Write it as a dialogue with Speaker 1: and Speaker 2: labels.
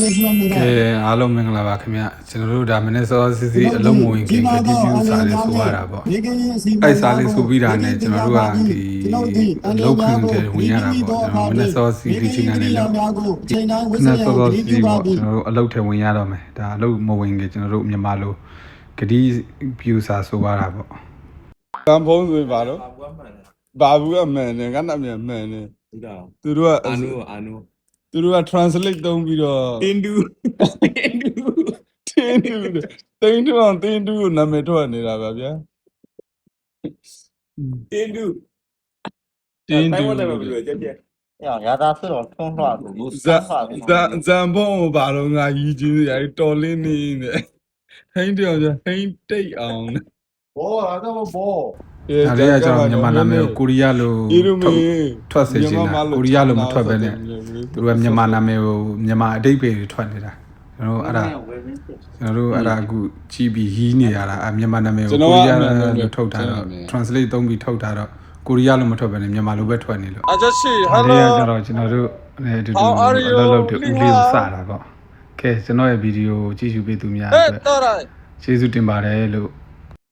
Speaker 1: ကဲအားလုံးမင်္ဂလာပါခင်ဗျကျွန်တော်တို့ဒါမနေ့စောစီစီအလုံးမဝင်ခင်ကတိပြုစာလေးဆိုရတာပေါ့အဲ့စာလေးဆိုပြီးတာနဲ့ကျွန်တော်တို့ကဒီလောက်ခွင့်တဲ့ဝင်ရတာပေါ့ကျွန်တော်မနေ့စောစီစီချင်းကနေလောက်မနေ့စောစောစီစီပေါ့ကျွန်တော်တို့အလုပ်ထဲဝင်ရတော့မယ်ဒါအလုပ်မဝင်ခင်ကျွန်တော်တို့မြန်မာလိုကတိပြုစာဆိုရတာပေါ့
Speaker 2: ကံဖုံးဆိုပါတော့
Speaker 3: ဘာကွာမှန်တယ်
Speaker 2: ဘာဘူးအမှန်နဲ့ကနမြမှန်တယ်
Speaker 3: ဒီတော့
Speaker 2: သူတို့က
Speaker 3: အာနုအာနု
Speaker 2: သူတို့က translate သုံးပြီးတော့
Speaker 3: တင်တူတင်တူ
Speaker 2: တင်းတူတင်းတူအောင်တင်းတူကိုနာမည်ထွက်နေတာပါဗျာ
Speaker 3: တင်တူ
Speaker 2: တင်းတူ
Speaker 3: တိုင်းဝတ်လည်းမပြောကြက်ကြက်
Speaker 4: 呀，伢咋是老通话的？我
Speaker 2: ဇာဇာဇံဖုံးကိုဘာလို့ငါရီချင်းရတော်လင်းနေနေဟိန်းတောင်ကျဟိန်းတိတ်အောင်
Speaker 4: 哦，那么不？
Speaker 1: ဒါလေးကကျွန်တော်မြန်မာနာမည်ကိုကိုရီးယားလို
Speaker 2: ဒီလိုမ
Speaker 1: ထုတ်
Speaker 2: င်း
Speaker 1: ထွက်စေချင်တာကိုရီးယားလိုမထွက်ပဲနဲ့သူတို့ကမြန်မာနာမည်ကိုမြန်မာအတိတ်ပဲတွေထွက်နေတာကျွန်တော်တို့အဲ့ဒါကျွန်တော်တို့အဲ့ဒါအခုကြည့်ပြီးဟီးနေရတာအမြန်မာနာမည်ကိုကိုရီးယားလိုထုတ်ထားတော့ translate သုံးပြီးထုတ်ထားတော့ကိုရီးယားလိုမထွက်ဘဲနဲ့မြန်မာလိုပဲထွက်နေလို့
Speaker 2: အချက်ရှိ
Speaker 1: ဒါ
Speaker 2: ဟယ်
Speaker 1: လေး
Speaker 2: လို
Speaker 1: ကကျတော့ကျွန်တော်တို့လည်းအတူတူ
Speaker 2: How are you?
Speaker 1: အလုပ်လုပ်တဲ့ဦးလေးကိုစတာပေါ့ကဲကျွန်တော်ရဲ့ဗီဒီယိုကိုကြည့်ရှုပေးသူများ
Speaker 2: ဟဲ့
Speaker 1: အတွက်
Speaker 2: တော်ရိုင်
Speaker 1: ကျေးဇူးတင်ပါတယ်လို့